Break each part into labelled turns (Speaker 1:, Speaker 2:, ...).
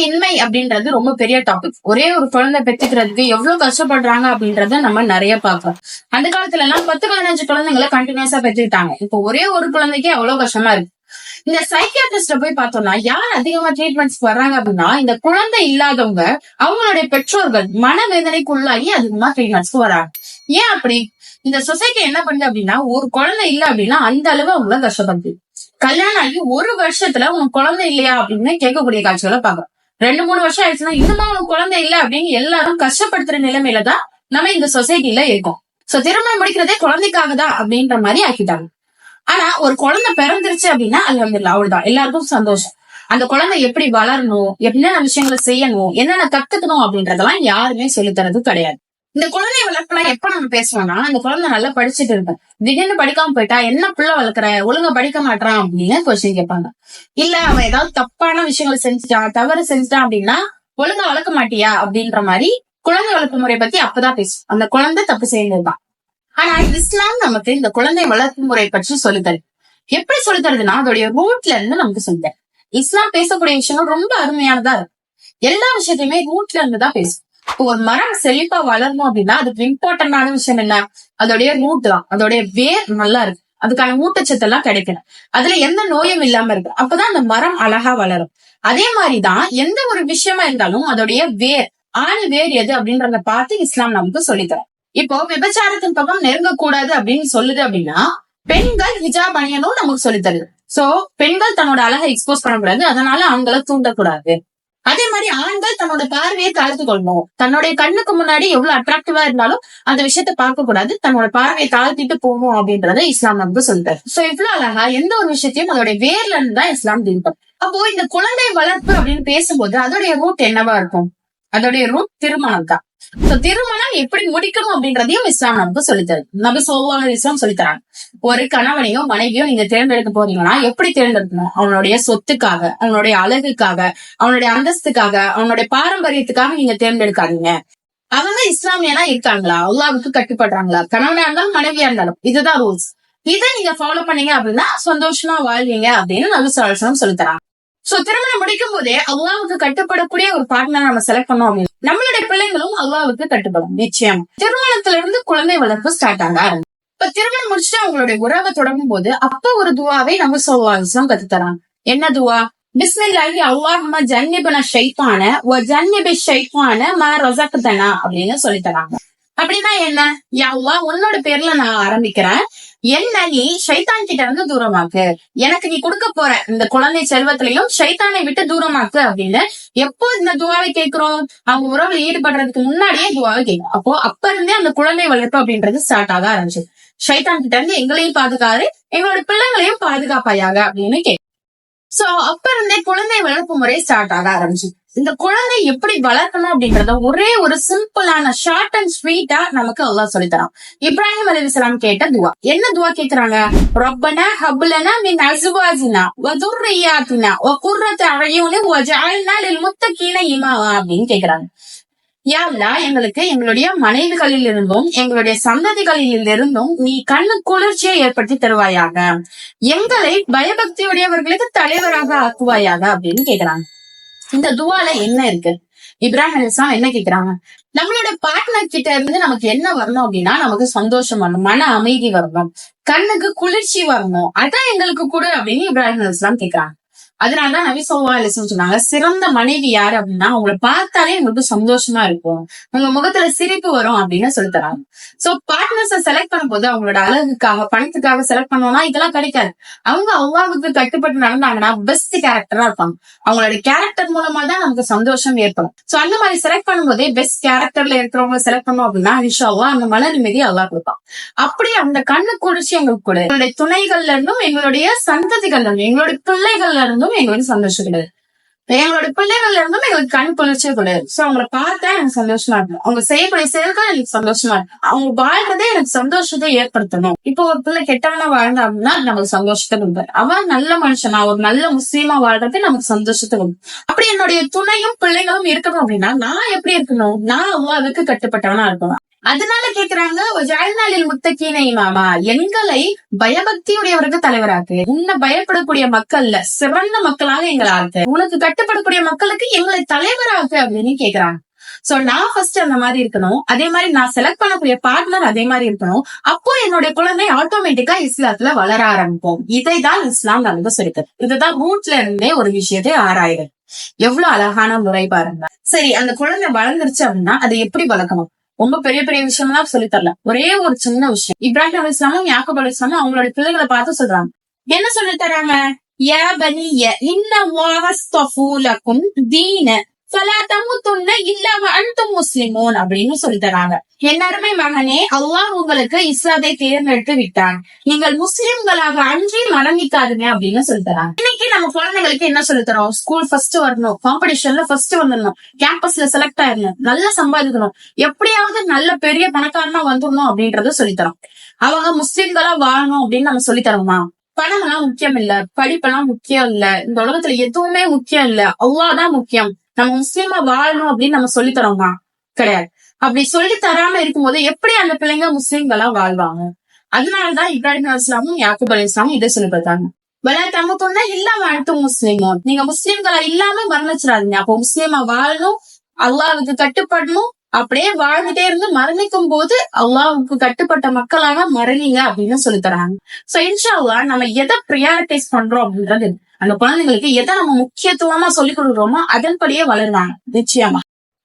Speaker 1: இன்மை அப்படின்றது ரொம்ப பெரிய டாபிக் ஒரே ஒரு குழந்தை பெற்றுக்கிறதுக்கு எவ்வளவு கஷ்டப்படுறாங்க அப்படின்றத நம்ம நிறைய பார்க்கலாம் அந்த காலத்துல எல்லாம் பத்து பதினஞ்சு குழந்தைங்களை கண்டினியூஸா பெற்றுக்கிட்டாங்க. இப்போ ஒரே ஒரு குழந்தைக்கு அவ்வளவு கஷ்டமா இருக்கு? இந்த சைக்கியாட்ரிஸ்ட போய் பார்த்தோம்னா யார் அதிகமா ட்ரீட்மெண்ட்ஸ் வர்றாங்க அப்படின்னா இந்த குழந்தை இல்லாதவங்க அவங்களுடைய பெற்றோர்கள் மனவேதனைக்குள்ளாகி அதிகமா ட்ரீட்மெண்ட்ஸ்க்கு வராங்க. ஏன் அப்படி? இந்த சொசைட்டி என்ன பண்ணுது அப்படின்னா ஒரு குழந்தை இல்ல அப்படின்னா அந்த அளவு அவங்கள கஷ்டப்படுது. கல்யாணம் ஆகி ஒரு வருஷத்துல உன் குழந்தை இல்லையா அப்படின்னு கேட்கக்கூடிய காட்சிகளை பாக்குறோம் ரெண்டு மூணு வருஷம் ஆயிடுச்சுன்னா இன்னுமா உனக்கு குழந்தை இல்ல அப்படின்னு எல்லாரும் கஷ்டப்படுத்துற நிலைமையில தான் நம்ம இந்த சொசைட்டில இருக்கோம். சோ திருமணம் முடிக்கிறதே குழந்தைக்காக தான் அப்படின்ற மாதிரி ஆக்கிட்டாங்க. ஆனா ஒரு குழந்தை பிறந்துருச்சு அப்படின்னா அல்ஹம்துலில்லாஹ் அவ்வளவுதான். எல்லாருக்கும் சந்தோஷம். அந்த குழந்தை எப்படி வளரணும் என்னென்ன விஷயங்களை செய்யணும் என்னென்ன கத்துக்கணும் அப்படின்றதெல்லாம் யாருமே சொல்லித்தரது கிடையாது. இந்த குழந்தை வளர்க்கலாம் எப்ப நம்ம பேசுவோம்னா அந்த குழந்தை நல்லா படிச்சுட்டு இருப்பேன். திடீர்னு படிக்காம போயிட்டா என்ன பிள்ளை வளர்க்குற ஒழுங்கா படிக்க மாட்டான் அப்படின்னு கொஸ்டின் கேட்பாங்க. இல்ல அவன் ஏதாவது தப்பான விஷயங்களை செஞ்சுட்டான் தவறு செஞ்சுட்டான் அப்படின்னா ஒழுங்கா வளர்க்க மாட்டியா அப்படின்ற மாதிரி குழந்தை வளர்ப்பு முறை பத்தி அப்பதான் பேசும். அந்த குழந்தை தப்பு செய்யறதுதான். ஆனா இஸ்லாம் நமக்கு இந்த குழந்தை வளர்ப்பு முறை பற்றி சொல்லுதல் எப்படி சொல்லித் தருதுன்னா அதோடைய ரூட்ல இருந்து நமக்கு சொல்லுதல் இஸ்லாம் பேசக்கூடிய விஷயங்கள் ரொம்ப அருமையானதா இருக்கு எல்லா விஷயத்தையுமே ரூட்ல இருந்து தான் பேசும். ஒரு மரம் செழிப்பா வளரணும் அப்படின்னா அதுக்கு இம்பார்ட்டன்டான விஷயம் என்ன? அதோடைய ரூட் தான். அதோடைய வேர் நல்லா இருக்கு. அதுக்கான ஊட்டச்சத்து எல்லாம் கிடைக்கணும். அதுல எந்த நோயும் இல்லாம இருக்கு. அப்பதான் அந்த மரம் அழகா வளரும். அதே மாதிரிதான் எந்த ஒரு விஷயமா இருந்தாலும் அதோடைய வேர் ஆணி வேர் எது அப்படின்றத பார்த்து இஸ்லாம் நமக்கு சொல்லித்தரும். இப்போ விபச்சாரத்தின் பக்கம் நெருங்க கூடாது அப்படின்னு சொல்லுது அப்படின்னா பெண்கள் ஹிஜாப் அணியணும் நமக்கு சொல்லித்தருது. சோ பெண்கள் தன்னோட அழகை எக்ஸ்போஸ் பண்ணக்கூடாது. அதனால அவங்கள தூண்டக்கூடாது. அதே மாதிரி ஆண்கள் தன்னோட பார்வையை தாழ்த்து கொள்ளணும். தன்னுடைய கண்ணுக்கு முன்னாடி எவ்வளவு அட்ராக்டிவா இருந்தாலும் அந்த விஷயத்த பார்க்க கூடாது. தன்னோட பார்வையை தாழ்த்திட்டு போகணும் அப்படின்றத இஸ்லாம் நமக்கு சொல்றாரு. சோ இவ்வளவு அழகா எந்த ஒரு விஷயத்தையும் அதோட வேர்ல இருந்து தான் இஸ்லாம் டீல் அப்போ இந்த குழந்தை வளர்ப்பு அப்படின்னு பேசும்போது அதோடைய ரூட் என்னவா இருக்கும்? அதோடைய ரூட் திருமணம் தான் திருமணம் எப்படி முடிக்கணும் அப்படின்றதையும் இஸ்லாம் நமக்கு சொல்லித்தரு நபி சோவான இஸ்லாம் சொல்லித்தராங்க. ஒரு கணவனையோ மனைவியோ நீங்க தேர்ந்தெடுக்க போறீங்கன்னா எப்படி தேர்ந்தெடுக்கணும்? அவனுடைய சொத்துக்காக அவனுடைய அழகுக்காக அவனுடைய அந்தஸ்துக்காக அவனுடைய பாரம்பரியத்துக்காக நீங்க தேர்ந்தெடுக்காதீங்க. அவங்க இஸ்லாமியனா இருக்காங்களா? அல்லாவுக்கு கட்டுப்படுறாங்களா? கணவனா இருந்தாலும் மனைவியா இருந்தாலும். இதுதான் ரூல்ஸ் இதை நீங்க ஃபாலோ பண்ணீங்க அப்படின்னா சந்தோஷமா வாழ்வீங்க அப்படின்னு நபி சொல்லி சொல்லித்தராங்க. சோ திருமணம் முடிக்கும் போதே அல்லாவுக்கு கட்டுப்படக்கூடிய ஒரு பார்ட்னர் நம்ம செலக்ட் பண்ணோம் அப்படின்னு நம்மளுடைய பிள்ளைங்களும் அல்லாவுக்கு கட்டுப்படும். நிச்சயம். திருமணத்துல இருந்து குழந்தை வளர்ப்பு ஸ்டார்ட் ஆக இப்ப திருமணம் முடிச்சுட்டு அவங்களுடைய உறவை தொடங்கும் போது அப்ப ஒரு துவாவை நம்ம சொல்லுவாங்க கத்து தராங்க என்ன துவா? பிஸ்மில்லாஹி அல்லாஹும்ம ஜன்னிபன ஷைத்தான வ ஜன்னிபி ஷைத்தான ம ரஸக்தனா அப்படின்னு சொல்லி தராங்க அப்படின்னா என்ன? யா அல்லாஹ் உன்னோட பேர்ல நான் ஆரம்பிக்கிறேன். என்ன நீ ஷைத்தான் கிட்ட இருந்து தூரமாக்கு. எனக்கு நீ கொடுக்க போற இந்த குழந்தை செல்வத்திலையும் ஷைத்தானை விட்டு தூரமாக்கு அப்படின்னு எப்போ இந்த துவாவை கேட்கிறோம்? அவங்க உறவுல ஈடுபடுறதுக்கு முன்னாடியே துவாவை கேட்கும் அப்போ அப்ப இருந்தே அந்த குழந்தை வளர்ப்பு அப்படின்றது ஸ்டார்ட் ஆக ஆரம்பிச்சு ஷைத்தான் கிட்ட இருந்து எங்களையும் பாதுகாரு எங்களோட பிள்ளைங்களையும் பாதுகாப்பாயாக அப்படின்னு கேட்கும் சோ அப்ப இருந்தே குழந்தை வளர்ப்பு முறை ஸ்டார்ட் ஆக ஆரம்பிச்சு இந்த குழந்தை எப்படி வளர்க்கணும் அப்படின்றத ஒரே ஒரு சிம்பிளான ஷார்ட் அண்ட் ஸ்வீட்டா நமக்கு அல்லாஹ் சொல்லித்தரான் இப்ராஹிம் அலைஹிஸ்ஸலாம் கேட்ட துவா. என்ன துவா கேக்குறாங்க? ரப்பனா ஹப்லனா மின் அசுவாஜினா வதுர்ரியாத்தினா ஒ வ குர்ரத அயுனி லில் முத்தகீன இமாவா அப்படின்னு கேக்குறாங்க. யா எங்களுக்கு எங்களுடைய மனைவிகளில் இருந்தும் எங்களுடைய சந்ததிகளில் இருந்தும் நீ கண்ணு குளிர்ச்சியை ஏற்படுத்தி தருவாயாக. எங்களை பயபக்தியுடையவர்களுக்கு தலைவராக ஆக்குவாயாக அப்படின்னு கேக்குறாங்க. இந்த துவால என்ன இருக்கு? இப்ராஹிம் அலிஸ்லாம் என்ன கேக்குறாங்க? நம்மளோட பார்ட்னர் கிட்ட இருந்து நமக்கு என்ன வரணும் அப்படின்னா நமக்கு சந்தோஷம் வரணும் மன அமைதி வரணும் கண்ணுக்கு குளிர்ச்சி வரணும். அதான் எங்களுக்கு கூட அப்படின்னு இப்ராஹிம் அலிஸ்லாம் கேக்குறாங்க. அதனாலதான் நபி சொல்லா சொன்னாங்க சிறந்த மனைவி யாரு அப்படின்னா அவங்கள பார்த்தாலே எங்களுக்கு சந்தோஷமா இருக்கும். உங்க முகத்துல சிரிப்பு வரும் அப்படின்னு சொல்லி தராங்க. சோ பார்ட்னர்ஸ செலக்ட் பண்ணும்போது அவங்களோட அழகுக்காக பணத்துக்காக செலக்ட் பண்ணோம்னா இதெல்லாம் கிடைக்காது. அவங்க அவ்வாவுக்கு கட்டுப்பட்டு நடந்தாங்கன்னா பெஸ்ட் கேரக்டரா இருப்பாங்க. அவங்களோட கேரக்டர் மூலமா தான் நமக்கு சந்தோஷம் ஏற்படும். சோ அந்த மாதிரி செலக்ட் பண்ணும்போதே பெஸ்ட் கேரக்டர்ல இருக்கிறவங்க செலக்ட் பண்ணோம் அப்படின்னா நிஷாவா அந்த மன நிம்மதி அல்லா கொடுப்பான். அப்படி அந்த கண்ணு குடிச்சு எங்களுக்கு கூட. எங்களுடைய துணைகள்ல இருந்தும் எங்களுடைய சந்ததிகள்ல இருந்தும் எங்களுடைய பிள்ளைகள்ல இருந்தும் எங்களுக்கு சந்தோஷம் கிடையாது. எங்களோட பிள்ளைகள்ல இருந்தும் எங்களுக்கு கண் குளிர்ச்சியே கிடையாது. சோ அவங்கள பார்த்தா எனக்கு சந்தோஷமா இருக்கும். அவங்க செய்யக்கூடிய செயல்கள் எனக்கு சந்தோஷமா இருக்கும். அவங்க வாழ்றதே எனக்கு சந்தோஷத்தை ஏற்படுத்தணும். இப்போ ஒரு பிள்ளை கெட்டவனா வாழ்ந்தா அப்படின்னா நமக்கு சந்தோஷத்தை கொடுப்பாரு. அவன் நல்ல மனுஷனா. ஒரு நல்ல முஸ்லீமா வாழ்றது நமக்கு சந்தோஷத்தை கொடுக்கும். அப்படி என்னுடைய துணையும் பிள்ளைகளும் இருக்கணும் அப்படின்னா நான் எப்படி இருக்கணும்? நான் அல்லாவுக்கு கட்டுப்பட்டவனா இருக்கணும். அதனால கேக்குறாங்க ஜாழ்நாளில் முத்தக்கீனை மாமா எங்களை பயபக்தியுடையவருக்கு தலைவராக்கு. உன்னை பயப்படக்கூடிய மக்கள்ல சிறந்த மக்களாக எங்களை ஆக்கு. உனக்கு கட்டுப்படக்கூடிய மக்களுக்கு எங்களை தலைவராக்கு அப்படின்னு கேக்குறாங்க. சோ நான் ஃபர்ஸ்ட் அந்த மாதிரி இருக்கணும். அதே மாதிரி நான் செலக்ட் பண்ணக்கூடிய பார்ட்னர் அதே மாதிரி இருக்கணும். அப்போ என்னுடைய குழந்தை ஆட்டோமேட்டிக்கா இஸ்லாத்துல வளர ஆரம்பிப்போம். இதை தான் இஸ்லாம் நமக்கு சொல்லித்தரு இதுதான் ரூட்ல இருந்தே ஒரு விஷயத்தை ஆராயுது. எவ்வளவு அழகான முறை பாருங்க. சரி அந்த குழந்தை வளர்ந்துருச்சு அப்படின்னா அதை எப்படி வளர்க்கணும்? ரொம்ப பெரிய பெரிய விஷயம்லாம் சொல்லி தரல. ஒரே ஒரு சின்ன விஷயம். இப்ராஹிம் அலி இஸ்லாமும் யாக்கப் அலி இஸ்லாமும் அவங்களோட பிள்ளைகளை பார்த்து சொல்றாங்க. என்ன சொல்லி தராங்க? யா பனிய இன்ன லக்கும் தீன. அப்படின்னு சொல்லி தராங்க. எல்லாருமே மகனே அல்லாஹ் உங்களுக்கு இஸ்லாத்தை தேர்ந்தெடுத்து விட்டான். நீங்கள் முஸ்லிம்களாக அன்றி மறந்திக்காதுங்க அப்படின்னு சொல்லி தராங்க. இன்னைக்கு நம்ம குழந்தைங்களுக்கு என்ன சொல்லி தரோம்? ஸ்கூல் ஃபர்ஸ்ட் வரணும். காம்படிஷன்ல ஃபர்ஸ்ட் வந்துடணும். கேம்பஸ்ல செலக்ட் ஆயிடணும். நல்லா சம்பாதிக்கணும். எப்படியாவது நல்ல பெரிய பணக்காரனா வந்துடணும் அப்படின்றத சொல்லித்தரோம் அவங்க முஸ்லிம்களா வாழணும் அப்படின்னு நம்ம சொல்லி தரோமா? பணம் எல்லாம் முக்கியம் இல்ல. படிப்பெல்லாம் முக்கியம் இல்ல. இந்த உலகத்துல எதுவுமே முக்கியம் இல்ல. அவ்வளவுதான் முக்கியம். நம்ம முஸ்லீமா வாழணும் அப்படின்னு நம்ம சொல்லி தரோமா? கிடையாது. அப்படி சொல்லி தராம இருக்கும்போது எப்படி அந்த பிள்ளைங்க முஸ்லீம்களா வாழ்வாங்க? அதனாலதான் இப்ராஹிம் அலி இஸ்லாமும் அலி இஸ்லாமும் இதை சொல்லி பார்த்தாங்க. வல தமக்குன்னா இல்லாம அழுத்து முஸ்லீமோ நீங்க முஸ்லீம்களா இல்லாம மரணிச்சிடாதீங்க. அப்போ முஸ்லீமா வாழணும் அல்லாவுக்கு கட்டுப்படணும் அப்படியே வாழ்ந்துட்டே இருந்து மரணிக்கும் போது அல்லாவுக்கு கட்டுப்பட்ட மக்களாக மரணிங்க அப்படின்னு சொல்லி தராங்க. சோ இன்ஷா நம்ம எதை ப்ரியாரிட்டைஸ் பண்றோம் அப்படின்றது அந்த குழந்தைங்களுக்கு எதை நம்ம முக்கியத்துவமா சொல்லி கொடுக்குறோமோ அதன்படியே வளருவாங்க. நிச்சயமா.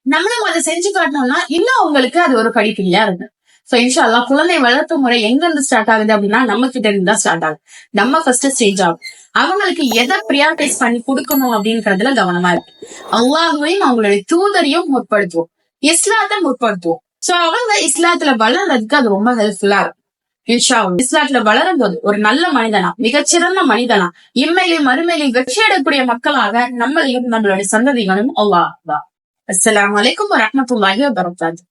Speaker 1: நம்மளும் அதை செஞ்சு காட்டணும்னா இன்னும் அவங்களுக்கு அது ஒரு படிப்பில்லையா இருக்கு. சோ இன்ஷா குழந்தை வளர்ப்பு முறை எங்க இருந்து ஸ்டார்ட் ஆகுது அப்படின்னா நம்ம கிட்ட இருந்து தான் ஸ்டார்ட் ஆகுது. நம்ம ஃபர்ஸ்ட் ஸ்டேஜ் ஆகும். அவங்களுக்கு எதை ப்ரியாரிட்டைஸ் பண்ணி கொடுக்கணும் அப்படின்றதுல கவனமா இருக்கு. அல்லாஹையும் அவங்களுடைய தூதரையும் முற்படுத்துவோம். இஸ்லாத்தை முற்படுத்துவோம். சோ அவங்க இஸ்லாத்துல வளர்றதுக்கு அது ரொம்ப ஹெல்ப்ஃபுல்லா இருக்கும். இன்ஷா இஸ்லாத்துல வளரும் போது ஒரு நல்ல மனிதனா மிகச்சிறந்த மனிதனா இம்மையிலும் மறுமையிலும் வெற்றி அடையக்கூடிய மக்களாக நம்மளையும் நம்மளுடைய சந்ததிகளும் அல்லாஹ் அஸ்லாம் வலைக்கும் வரஹ்மத்துல்லாஹி வபரகாத்துஹு